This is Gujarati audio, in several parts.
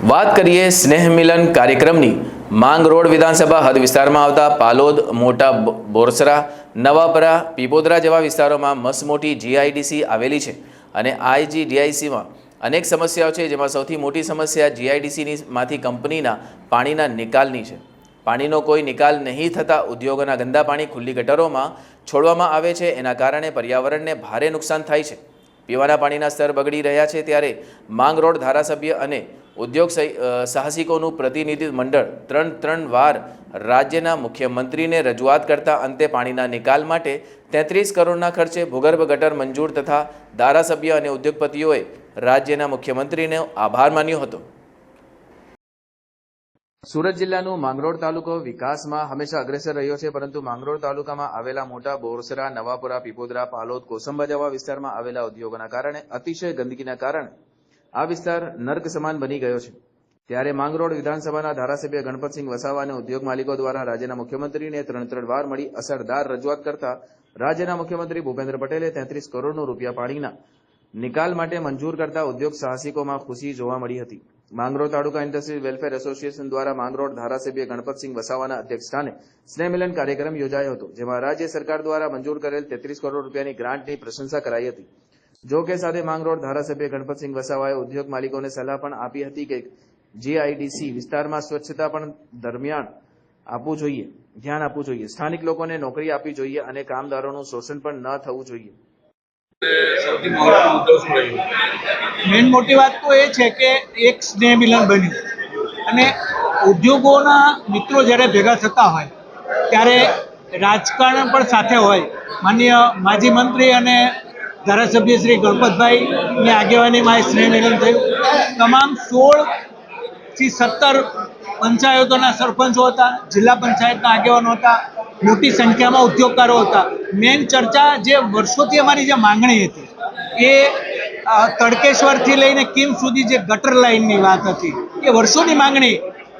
વાત કરીએ સ્નેહ મિલન કાર્યક્રમની. માંગ રોડ વિધાનસભા હદ વિસ્તારમાં આવતા પાલોદ, મોટા બોરસરા, નવાપરા, પીપોદરા જેવા વિસ્તારોમાં મસમોટી જીઆઈડીસી આવેલી છે અને આઈજી ડીઆઈસીમાં અનેક સમસ્યાઓ છે જેમાં સૌથી મોટી સમસ્યા જીઆઈડીસીની માંથી કંપનીના પાણીના નિકાલની છે. પાણીનો કોઈ નિકાલ નહીં થતાં ઉદ્યોગોના ગંદા પાણી ખુલ્લી ગટરોમાં છોડવામાં આવે છે. એના કારણે પર્યાવરણને ભારે નુકસાન થાય છે. પીવાના પાણીના સ્તર બગડી રહ્યા છે ત્યારે માંગ રોડ ધારાસભ્ય અને ઉદ્યોગ સાહસિકોનું પ્રતિનિધિ મંડળ ત્રણ ત્રણ વાર રાજ્યના મુખ્યમંત્રીને રજૂઆત કરતા અંતે પાણીના નિકાલ માટે તેત્રીસ કરોડના ખર્ચે ભૂગર્ભ ગટર મંજૂર તથા ધારાસભ્ય અને ઉદ્યોગપતિઓએ રાજ્યના મુખ્યમંત્રીનો આભાર માન્યો હતો. સુરત જિલ્લાનું માંગરોળ તાલુકો વિકાસમાં હંમેશા અગ્રેસર રહ્યો છે, પરંતુ માંગરોળ તાલુકામાં આવેલા મોટા બોરસરા, નવાપુરા, પીપોદરા, પાલોદ, કોસંબા જેવા વિસ્તારમાં આવેલા ઉદ્યોગોના કારણે અતિશય ગંદકીના કારણે આ વિસ્તાર નર્ક સમાન બની ગયો છે. ત્યારે માંગરોળ વિધાનસભાના ધારાસભ્ય ગણપતસિંહ વસાવા અને ઉદ્યોગ માલિકો દ્વારા રાજ્યના મુખ્યમંત્રીને ત્રણ ત્રણ વાર મળી અસરદાર રજૂઆત કરતા રાજ્યના મુખ્યમંત્રી ભૂપેન્દ્ર પટેલે તેત્રીસ કરોડનું રૂપિયા પાણીના નિકાલ માટે મંજૂર કરતા ઉદ્યોગ સાહસિકોમાં ખુશી જોવા મળી હતી. Mangrol taluka industries welfare association દ્વારા માંગરોળ ધારાસભ્ય ગણપતસિંહ વસાવાના અધ્યક્ષસ્થાને સ્નેહમિલન કાર્યક્રમ યોજાયો હતો, જેમાં રાજ્ય સરકાર દ્વારા મંજૂર કરેલ તેત્રીસ કરોડ રૂપિયાની ગ્રાન્ટની પ્રશંસા કરાઈ હતી. જો કે સાથે માંગરોળ ધારાસભ્ય ગણપતસિંહ વસાવાએ ઉદ્યોગ માલિકોને સલાહ પણ આપી હતી કે જીઆઈડીસી વિસ્તારમાં સ્વચ્છતા પણ દરમિયાન આપવું જોઈએ ધ્યાન આપવું જોઈએ. સ્થાનિક લોકોને નોકરી આપવી જોઈએ અને કામદારોનું શોષણ પણ ન થવું જોઈએ. મેઇન મોટી વાત તો એ છે કે એક સ્નેહ મિલન બન્યું. અને ઉદ્યોગોના મિત્રો જ્યારે ભેગા થતા હોય ત્યારે રાજકારણ પણ સાથે હોય. માન્ય માજી મંત્રી અને ધારાસભ્ય શ્રી ગણપતભાઈની આગેવાનીમાં એ સ્નેહ મિલન થયું. તમામ સોળથી સત્તર પંચાયતોના સરપંચો હતા, જિલ્લા પંચાયતના આગેવાનો હતા, મોટી સંખ્યામાં ઉદ્યોગકારો હતા. મેઇન ચર્ચા જે વર્ષોથી અમારી જે માંગણી હતી, એ તડકેશ્વરથી લઈને કિમ સુધી જે ગટર લાઇનની વાત હતી, એ વર્ષોની માંગણી.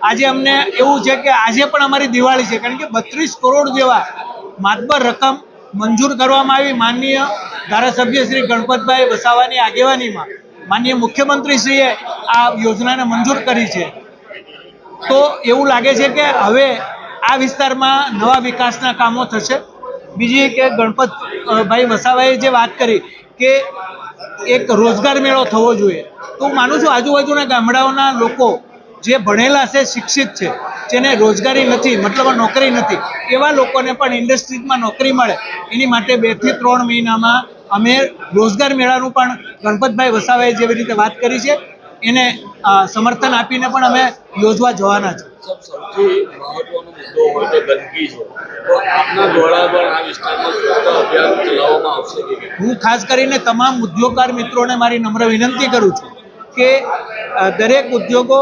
આજે અમને એવું છે કે આજે પણ અમારી દિવાળી છે, કારણ કે બત્રીસ કરોડ જેવા માતબર રકમ મંજૂર કરવામાં આવી માનનીય ધારાસભ્ય શ્રી ગણપતભાઈ વસાવાની આગેવાનીમાં. માનનીય મુખ્યમંત્રીશ્રીએ આ યોજનાને મંજૂર કરી છે. તો એવું લાગે છે કે હવે આ વિસ્તારમાં નવા વિકાસના કામો થશે. બીજી કે ગણપતભાઈ વસાવાએ જે વાત કરી કે એક રોજગાર મેળો થવો જોઈએ. તો હું માનું છું આજુબાજુના ગામડાઓના લોકો જે ભણેલા છે શિક્ષિત છે જેને રોજગારી નથી મતલબ નોકરી નથી એવા લોકોને પણ ઇન્ડસ્ટ્રીઝમાં નોકરી મળે. એની માટે બેથી ત્રણ મહિનામાં અમે રોજગાર મેળાનું પણ ગણપતભાઈ વસાવાએ જેવી રીતે વાત કરી છે એને સમર્થન આપીને પણ અમે યોજવા જવાના છે. સૌથી મહત્વનો મુદ્દો હોય તો ગંદકી છે. તો આપના દ્વારા પણ આ વિસ્તારમાં સ્વચ્છતા અભિયાન ચલાવવામાં આવશે હું ખાસ કરીને તમામ ઉદ્યોગકાર મિત્રોને મારી નમ્ર વિનંતી કરું છું. કે દરેક ઉદ્યોગો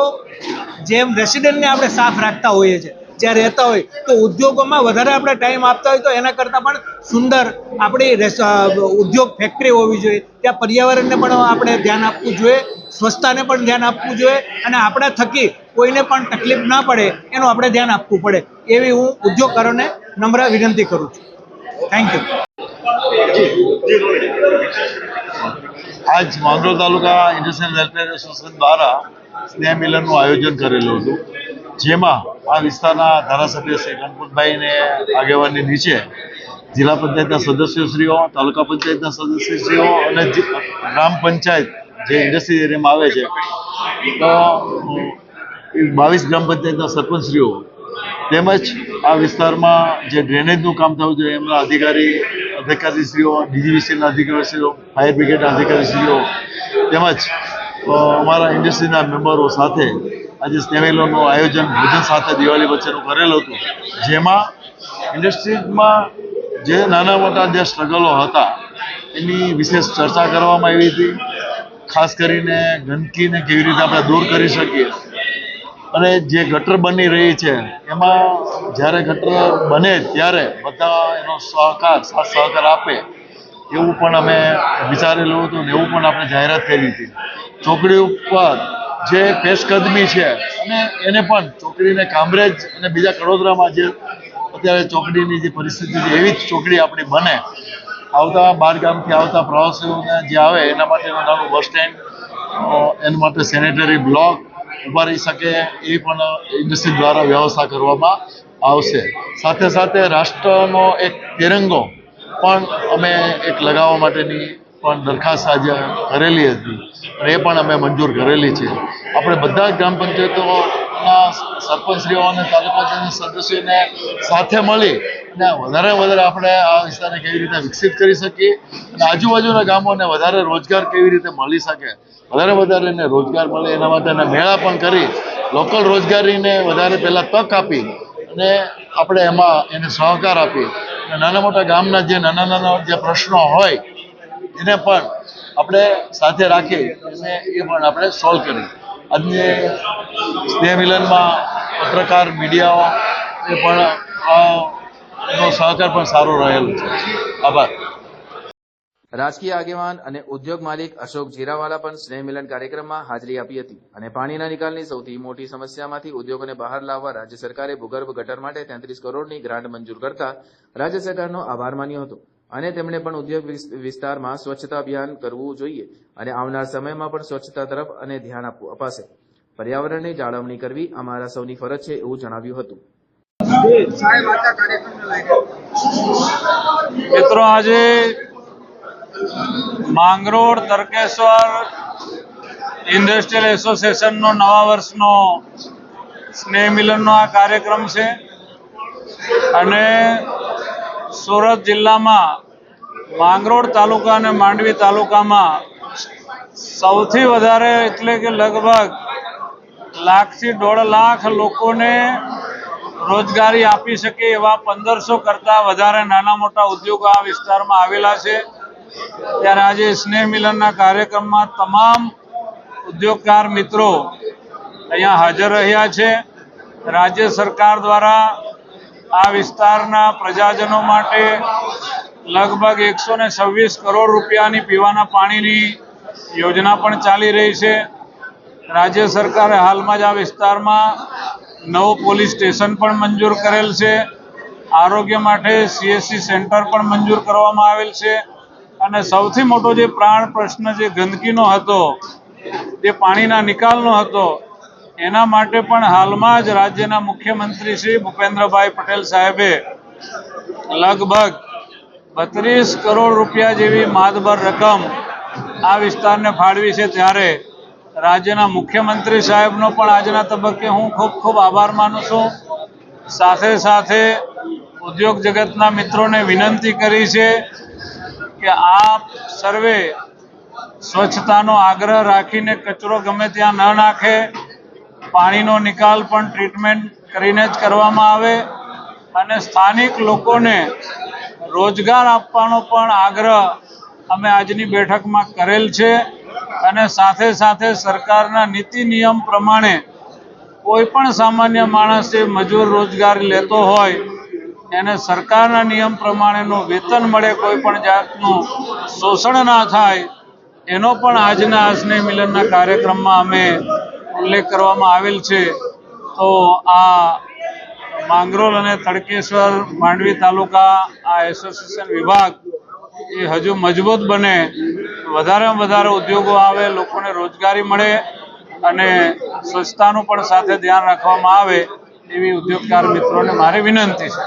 જેમ રેસિડેન્ટને આપણે સાફ રાખતા હોઈએ છીએ, જ્યાં રહેતા હોય, તો ઉદ્યોગોમાં વધારે આપણે ટાઈમ આપતા હોય તો એના કરતાં પણ સુંદર આપણી ઉદ્યોગ ફેક્ટરી હોવી જોઈએ. ત્યાં પર્યાવરણને પણ આપણે ધ્યાન આપવું જોઈએ, સ્વચ્છતાને પણ ધ્યાન આપવું જોઈએ અને આપણા થકી કોઈને પણ તકલીફ ના પડે એનું આપણે ધ્યાન આપવું પડે. એવી હું ઉદ્યોગકારોને નમ્ર વિનંતી કરું છું. થેન્ક યુ આજ Mangrol taluka industrial welfare association દ્વારા સ્નેહ મિલનનું આયોજન કરેલું હતું. જેમાં આ વિસ્તારના ધારાસભ્ય શ્રી ગણપતભાઈને આગેવાની નીચે જિલ્લા પંચાયતના સદસ્યશ્રીઓ, તાલુકા પંચાયતના સદસ્યશ્રીઓ અને ગ્રામ પંચાયત જે ઇન્ડસ્ટ્રી એરિયામાં આવે છે, તો બાવીસ ગ્રામ પંચાયતના સરપંચશ્રીઓ તેમજ આ વિસ્તારમાં જે ડ્રેનેજનું કામ થવું જોઈએ એમના અધિકારી અધિકારીશ્રીઓ ડીજીવીસીના અધિકારીશ્રીઓ, ફાયર બ્રિગેડના અધિકારીશ્રીઓ તેમજ અમારા ઇન્ડસ્ટ્રીના મેમ્બરો સાથે આજે સ્નેમેલોનું આયોજન, ભોજન સાથે દિવાળી વચ્ચેનું કરેલું હતું. જેમાં ઇન્ડસ્ટ્રીઝમાં જે નાના મોટા જે સ્ટ્રગલો હતા, એની વિશેષ ચર્ચા કરવામાં આવી હતી. ખાસ કરીને ગંદકીને કેવી રીતે આપણે દૂર કરી શકીએ. અને જે ગટર બની રહી છે, એમાં જ્યારે ગટર બને ત્યારે બધા એનો સહકાર, સાથ સહકાર આપે, એવું પણ અમે વિચારેલું હતું ને એવું પણ આપણે જાહેરાત કરી હતી. ચોકડી ઉપર જે પેશકદમી છે, અને એને પણ ચોકડીને કામરેજ અને બીજા કડોદરામાં જે અત્યારે ચોકડીની જે પરિસ્થિતિ છે, એવી જ ચોકડી આપણી બને. આવતા બાર ગામથી આવતા પ્રવાસીઓને જે આવે, એના માટેનું નાનું બસ સ્ટેન્ડ એના માટે સેનેટરી બ્લોક ઊભા શકે એ પણ ઇન્ડસ્ટ્રી દ્વારા વ્યવસ્થા કરવામાં આવશે. સાથે સાથે રાષ્ટ્રનો એક તિરંગો પણ અમે એક લગાવવા માટેની પણ દરખાસ્ત આજે કરેલી હતી અને એ પણ અમે મંજૂર કરેલી છે. આપણે બધા જ ગ્રામ પંચાયતોના સરપંચશ્રીઓ અને તાલુકા સદસ્યોને સાથે મળી અને વધારે વધારે આપણે આ વિસ્તારને કેવી રીતે વિકસિત કરી શકીએ અને આજુબાજુના ગામોને વધારે રોજગાર કેવી રીતે મળી શકે વધારે વધારે એને રોજગાર મળે, એના માટેના મેળા પણ કરી લોકલ રોજગારીને વધારે પહેલાં તક આપી અને આપણે એમાં એને સહકાર આપી. અને નાના મોટા ગામના જે નાના નાના જે પ્રશ્નો હોય, એને પણ આપણે સાથે રાખી અને એ પણ આપણે સોલ્વ કરી. આજે સ્નેહ મિલનમાં પત્રકાર, મીડિયાઓ એ પણ એનો સહકાર પણ સારો રહેલો છે. આભાર. રાજકીય આગેવાન અને ઉદ્યોગ માલિક અશોક જીરાવાલા પણ સ્નેહ મિલન કાર્યક્રમમાં હાજરી આપી હતી અને પાણીના નિકાલની સૌથી મોટી સમસ્યામાંથી ઉદ્યોગોને બહાર લાવવા રાજ્ય સરકારે ભૂગર્ભ ગટર માટે તેત્રીસ કરોડની ગ્રાન્ટ મંજૂર કરતા રાજ્ય સરકારનો આભાર માન્યો હતો. અને તેમણે પણ ઉદ્યોગ વિસ્તારમાં સ્વચ્છતા અભિયાન કરવું જોઈએ અને આવનાર સમયમાં પણ સ્વચ્છતા તરફ અને ધ્યાન આપવું અપાશે. પર્યાવરણની જાળવણી કરવી અમારા સૌની ફરજ છે એવું જણાવ્યું હતું. મિત્રો, આજે માંગરોળ તરકેશ્વર ઇન્ડસ્ટ્રીયલ એસોસિએશનનો નવા વર્ષનો સ્નેહ આ કાર્યક્રમ છે. અને સુરત જિલ્લામાં માંગરોળ તાલુકા અને માંડવી તાલુકામાં સૌથી વધારે એટલે કે લગભગ લાખથી દોઢ લાખ લોકોને રોજગારી આપી શકે એવા પંદરસો કરતાં વધારે નાના મોટા ઉદ્યોગો આ વિસ્તારમાં આવેલા છે. ત્યારે આજે સ્નેહ મિલનના કાર્યક્રમમાં તમામ ઉદ્યોગકાર મિત્રો અહીંયા હાજર રહ્યા છે. રાજ્ય સરકાર દ્વારા આ વિસ્તારના પ્રજાજનો માટે લગભગ એકસો ને છવ્વીસ કરોડ રૂપિયાની પીવાના પાણીની યોજના પણ ચાલી રહી છે. રાજ્ય સરકારે હાલમાં જ આ વિસ્તારમાં નવું પોલીસ સ્ટેશન પણ મંજૂર કરેલ છે. આરોગ્ય માટે સીએસસી સેન્ટર પણ મંજૂર કરવામાં આવેલ છે. અને સૌથી મોટો જે પ્રાણ પ્રશ્ન જે ગંદકીનો હતો, જે પાણીના નિકાલનો હતો, એના માટે પણ હાલમાં જ રાજ્યના મુખ્યમંત્રી શ્રી ભૂપેન્દ્રભાઈ પટેલ સાહેબે લગભગ બત્રીસ કરોડ રૂપિયા જેવી માતબર રકમ આ વિસ્તારને ફાળવી છે. ત્યારે રાજ્યના મુખ્યમંત્રી સાહેબનો પણ આજના તબક્કે હું ખૂબ ખૂબ આભાર માનું છું. સાથે સાથે ઉદ્યોગ જગતના મિત્રોને વિનંતી કરી છે કે આપ સર્વે સ્વચ્છતાનો આગ્રહ રાખીને કચરો ગમે ત્યાં ન નાખે, પાણીનો નિકાલ પણ ટ્રીટમેન્ટ કરીને જ કરવામાં આવે અને સ્થાનિક લોકોને રોજગાર આપવાનો પણ આગ્રહ અમે આજની બેઠકમાં કરેલ છે અને સાથે સાથે સરકારના નીતિ નિયમ પ્રમાણે કોઈ પણ સામાન્ય માણસે મજૂર રોજગારી લેતો હોય એને સરકારના નિયમ પ્રમાણેનું વેતન મળે કોઈ પણ જાતનું શોષણ ના થાય, એનો પણ આજના આજને મિલનના કાર્યક્રમમાં અમે ઉલ્લેખ કરવામાં આવેલ છે. તો આ માંગરોલ અને તડકેશ્વર માંડવી તાલુકા આ એસોસિએશન વિભાગ એ હજુ મજબૂત બને. વધારેમાં વધારે ઉદ્યોગો આવે, લોકોને રોજગારી મળે અને સ્વચ્છતાનું પણ સાથે ધ્યાન રાખવામાં આવે. એવી ઉદ્યોગકાર મિત્રોને મારી વિનંતી છે.